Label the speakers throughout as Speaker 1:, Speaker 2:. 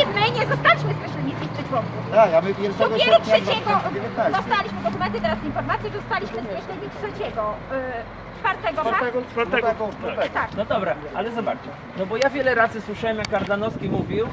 Speaker 1: I my nie zostaliśmy skreśleni z listy członków.
Speaker 2: Tak, a my 1
Speaker 1: Dopiero
Speaker 2: sierpnia
Speaker 1: trzeciego
Speaker 2: 2019.
Speaker 1: dostaliśmy dokumenty, teraz informacje, że zostaliśmy skreśleni trzeciego, y, czwartego, tak?
Speaker 2: Czwartego, czwartego, czwartego.
Speaker 1: Tak.
Speaker 3: No dobra, ale zobaczcie. No bo ja wiele razy słyszałem, jak Ardanowski mówił,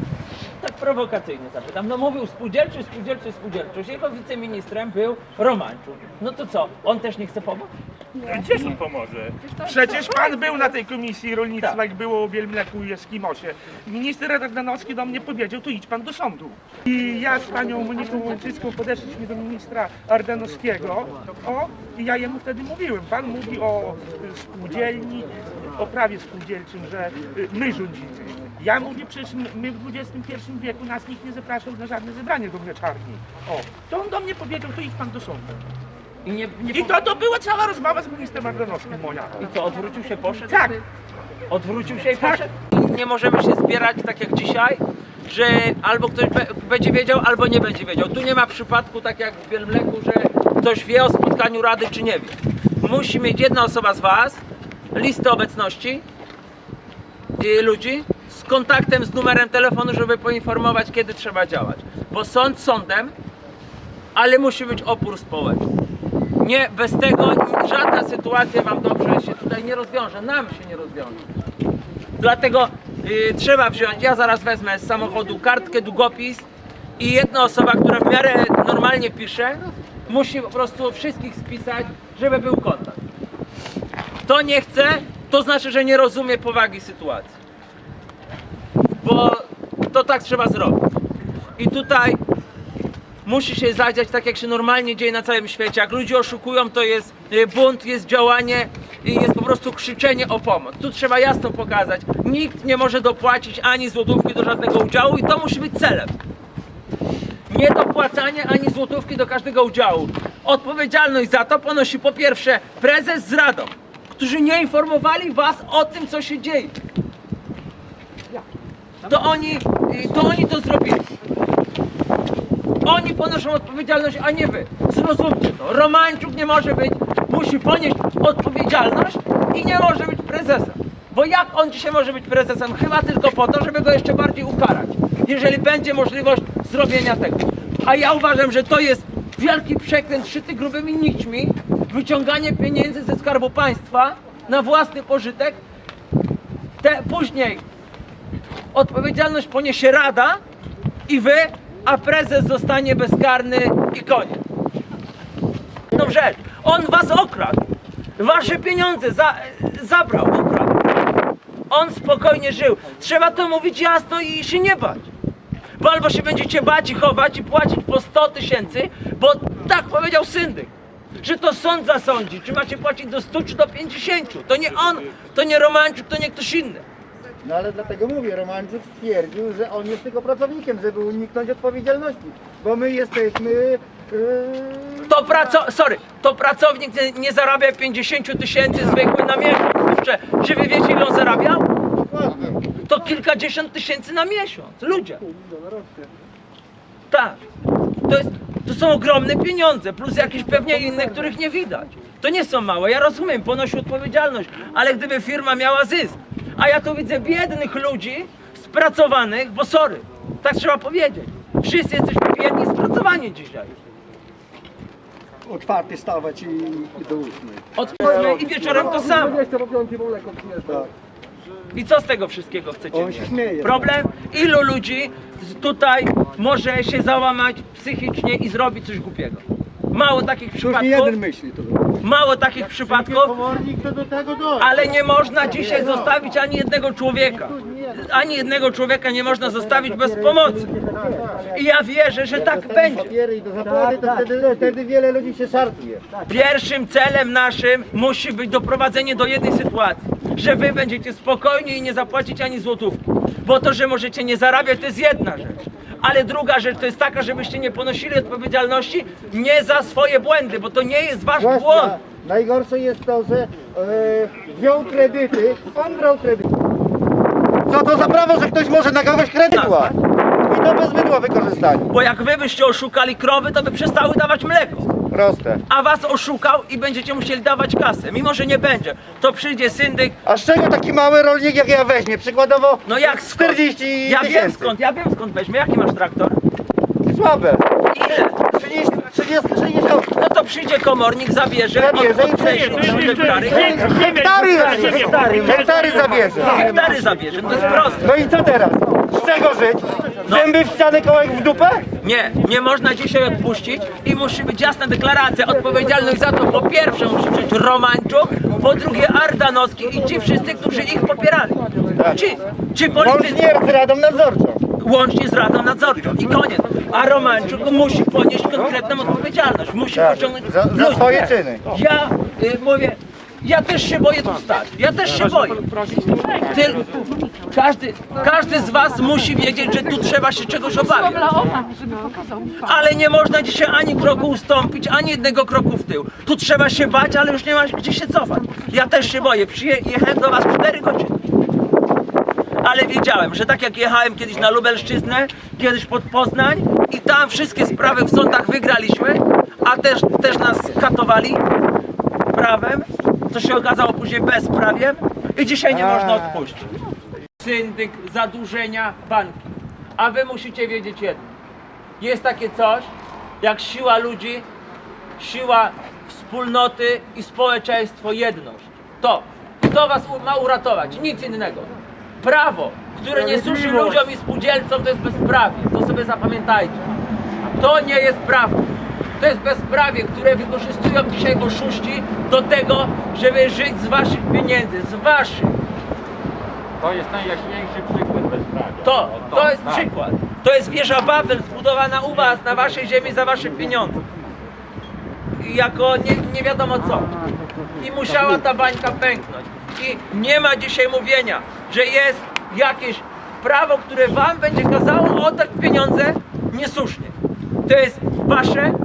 Speaker 3: tak prowokacyjnie zapytam, no mówił spółdzielczy, spółdzielczy, spółdzielczość. Jego wiceministrem był Romańczuk. No to co, on też nie chce pomóc?
Speaker 4: Gdzież on pomoże? Przecież pan był na tej komisji rolnictwa, jak było o Bielmleku i Eskimosie. Minister Ardanowski do mnie powiedział, to idź pan do sądu. I ja z panią Moniką Łączycką podeszliśmy do ministra Ardanowskiego. O, i ja jemu wtedy mówiłem, pan mówi o y, spółdzielni, o prawie spółdzielczym, że y, my rządzimy. Ja mówię, przecież my- my w XXI wieku nas nikt nie zapraszał na żadne zebranie do mleczarni. O, to on do mnie powiedział, to idź pan do sądu.
Speaker 3: I nie, nie
Speaker 4: I to, to była cała rozmowa z ministrem Ardanowskim moja.
Speaker 3: I co, odwrócił się, poszedł?
Speaker 4: Tak.
Speaker 3: Odwrócił się i poszedł? I Nie możemy się zbierać tak jak dzisiaj, że albo ktoś be, będzie wiedział, albo nie będzie wiedział. Tu nie ma przypadku tak jak w Bielmleku, że ktoś wie o spotkaniu rady, czy nie wie. Musi mieć jedna osoba z Was listę obecności y, ludzi z kontaktem, z numerem telefonu, żeby poinformować, kiedy trzeba działać. Bo sąd sądem, ale musi być opór społeczny. Nie, bez tego żadna sytuacja Wam dobrze się tutaj nie rozwiąże, nam się nie rozwiąże. Dlatego y, trzeba wziąć, ja zaraz wezmę z samochodu kartkę, długopis i jedna osoba, która w miarę normalnie pisze, musi po prostu wszystkich spisać, żeby był kontakt. Kto nie chce, to znaczy, że nie rozumie powagi sytuacji. Bo to tak trzeba zrobić. I tutaj musi się zadziać tak, jak się normalnie dzieje na całym świecie. Jak ludzie oszukują, to jest y, bunt, jest działanie i jest po prostu krzyczenie o pomoc. Tu trzeba jasno pokazać. Nikt nie może dopłacić ani złotówki do żadnego udziału i to musi być celem. Nie dopłacanie ani złotówki do każdego udziału. Odpowiedzialność za to ponosi po pierwsze prezes z radą, którzy nie informowali was o tym, co się dzieje. To oni, to oni to zrobili. Oni ponoszą odpowiedzialność, a nie wy. Zrozumcie to. Romańczuk nie może być, musi ponieść odpowiedzialność i nie może być prezesem. Bo jak on dzisiaj może być prezesem? Chyba tylko po to, żeby go jeszcze bardziej ukarać. Jeżeli będzie możliwość zrobienia tego. A ja uważam, że to jest wielki przekręt szyty grubymi nićmi, wyciąganie pieniędzy ze skarbu państwa na własny pożytek. Te, później odpowiedzialność poniesie Rada i wy, a prezes zostanie bezkarny i koniec. No rzecz, on was okradł. Wasze pieniądze za, zabrał, ukradł. On spokojnie żył. Trzeba to mówić jasno i się nie bać. Bo albo się będziecie bać i chować i płacić po 100 tysięcy, bo tak powiedział syndyk. Że to sąd zasądzi, czy macie płacić do 100 czy do 50. To nie on, to nie Romanczuk, to nie ktoś inny.
Speaker 2: No ale dlatego mówię, Romanczuk stwierdził, że on jest tylko pracownikiem, żeby uniknąć odpowiedzialności. Bo my jesteśmy... Yy,
Speaker 3: To praco... sorry, to pracownik nie, nie zarabia 50 tysięcy zwykły na miesiąc. Kurczę, czy wy wiecie ile on zarabiał?
Speaker 2: dokładnie.
Speaker 3: To kilkadziesiąt tysięcy na miesiąc. Ludzie. Tak. To, jest, to są ogromne pieniądze, plus jakieś pewnie inne, których nie widać. To nie są małe, ja rozumiem, ponosi odpowiedzialność, ale gdyby firma miała zysk, a ja tu widzę biednych ludzi, spracowanych, bo sorry, tak trzeba powiedzieć. Wszyscy jesteśmy biedni, spracowani dzisiaj.
Speaker 2: O czwartej stawać i, i do ósmej.
Speaker 3: Od ósmej i wieczorem to samo.
Speaker 2: Tak.
Speaker 3: I co z tego wszystkiego chcecie?
Speaker 2: On się śmieje.
Speaker 3: Problem? Ilu ludzi z- tutaj może się załamać psychicznie i zrobić coś głupiego? Mało takich
Speaker 2: nie jeden
Speaker 3: przypadków,
Speaker 2: myśli to.
Speaker 3: mało takich przypadków,
Speaker 2: Komornik to do tego dojdzie.
Speaker 3: ale nie można dzisiaj zostawić ani jednego człowieka. Ani jednego człowieka nie można zostawić bez pomocy. I ja wierzę, że tak będzie.
Speaker 2: Papiery i do zapłaty, to wtedy, wtedy wiele ludzi się szarpnie.
Speaker 3: Pierwszym celem naszym musi być doprowadzenie do jednej sytuacji, że wy będziecie spokojni i nie zapłacić ani złotówki. Bo to, że możecie nie zarabiać, to jest jedna rzecz. Ale druga rzecz to jest taka, żebyście nie ponosili odpowiedzialności nie za swoje błędy, bo to nie jest wasz
Speaker 2: Właśnie,
Speaker 3: błąd.
Speaker 2: najgorsze jest to, że e, wziął kredyty, on brał kredyty. Co to za prawo, że ktoś może na kogoś kredyt łać? I to bez mydła wykorzystania.
Speaker 3: Bo jak wy byście oszukali krowy, to by przestały dawać mleko.
Speaker 2: Proste.
Speaker 3: a was oszukał i będziecie musieli dawać kasę. Mimo, że nie będzie, to przyjdzie syndyk,
Speaker 2: A z czego taki mały rolnik jak ja weźmie? Przykładowo
Speaker 3: no jak skąd?
Speaker 2: 40
Speaker 3: Ja wiem
Speaker 2: tysięcy.
Speaker 3: skąd, ja wiem skąd weźmie. Jaki masz traktor?
Speaker 2: Słabe.
Speaker 3: Ile?
Speaker 2: 30, 30, 60.
Speaker 3: No to przyjdzie komornik, zabierze,
Speaker 2: Zabierze i
Speaker 3: od,
Speaker 2: przejdzie.
Speaker 3: odkreśli hektary.
Speaker 2: Hektary, hektary, hektary zabierze.
Speaker 3: Hektary zabierze, to jest proste.
Speaker 2: No i co teraz? Z czego żyć? Zęby w ścianę, kołek w dupę?
Speaker 3: Nie, nie można dzisiaj odpuścić i musi być jasna deklaracja. Odpowiedzialność za to po pierwsze musi wziąć Romańczuk, po drugie Ardanowski i ci wszyscy, którzy ich popierali. Ci, ci politycy
Speaker 2: Łącznie z Radą Nadzorczą.
Speaker 3: łącznie z Radą Nadzorczą i koniec. A Romańczuk musi ponieść konkretną odpowiedzialność. Musi
Speaker 2: Tak,
Speaker 3: pociągnąć
Speaker 2: za- za
Speaker 3: ludzi.
Speaker 2: swoje czyny.
Speaker 3: Ja y, mówię, ja też się boję tu stać. Ja też się boję. Tyl, każdy, każdy z was musi wiedzieć, że tu trzeba się czegoś obawiać. Ale nie można dzisiaj ani kroku ustąpić, ani jednego kroku w tył. Tu trzeba się bać, ale już nie ma gdzie się cofać. Ja też się boję. Przyjechałem do was 4 godziny. Ale wiedziałem, że tak jak jechałem kiedyś na Lubelszczyznę, kiedyś pod Poznań i tam wszystkie sprawy w sądach wygraliśmy, a też, też nas katowali prawem, co się okazało później bezprawiem i dzisiaj nie można odpuścić. Syndyk, zadłużenia, banki. A wy musicie wiedzieć jedno. Jest takie coś, jak siła ludzi, siła wspólnoty i społeczeństwo, jedność. To. To was ma uratować, nic innego. Prawo, które nie służy ludziom i spółdzielcom, to jest bezprawie. To sobie zapamiętajcie. To nie jest prawo. To jest bezprawie, które wykorzystują dzisiaj oszuści do tego, żeby żyć z waszych pieniędzy, z waszych.
Speaker 5: To jest najjaśniejszy przykład bezprawia.
Speaker 3: To,
Speaker 5: O,
Speaker 3: to jest
Speaker 5: tak.
Speaker 3: przykład. To jest wieża Babel zbudowana u was, na waszej ziemi, za wasze pieniądze. I jako nie, nie wiadomo co. I musiała ta bańka pęknąć. I nie ma dzisiaj mówienia, że jest jakieś prawo, które wam będzie kazało oddać pieniądze niesłusznie. To jest wasze,
Speaker 5: To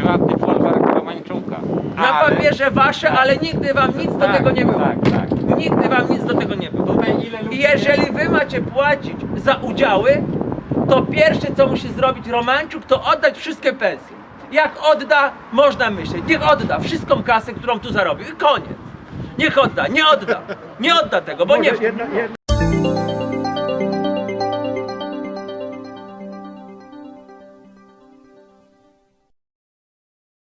Speaker 5: prywatny folwark Romańczuka.
Speaker 3: na
Speaker 5: Ale
Speaker 3: papierze wasze, ale nigdy wam nic do
Speaker 5: Tak,
Speaker 3: tego nie było.
Speaker 5: tak, tak.
Speaker 3: Nigdy wam nic do tego nie było.
Speaker 5: Tutaj ile ludzi
Speaker 3: I jeżeli wy macie płacić za udziały, to pierwsze co musi zrobić Romańczuk, to oddać wszystkie pensje. Jak odda, można myśleć. Niech odda wszystką kasę, którą tu zarobił. I koniec. Niech odda, nie odda. Nie odda tego, bo nie.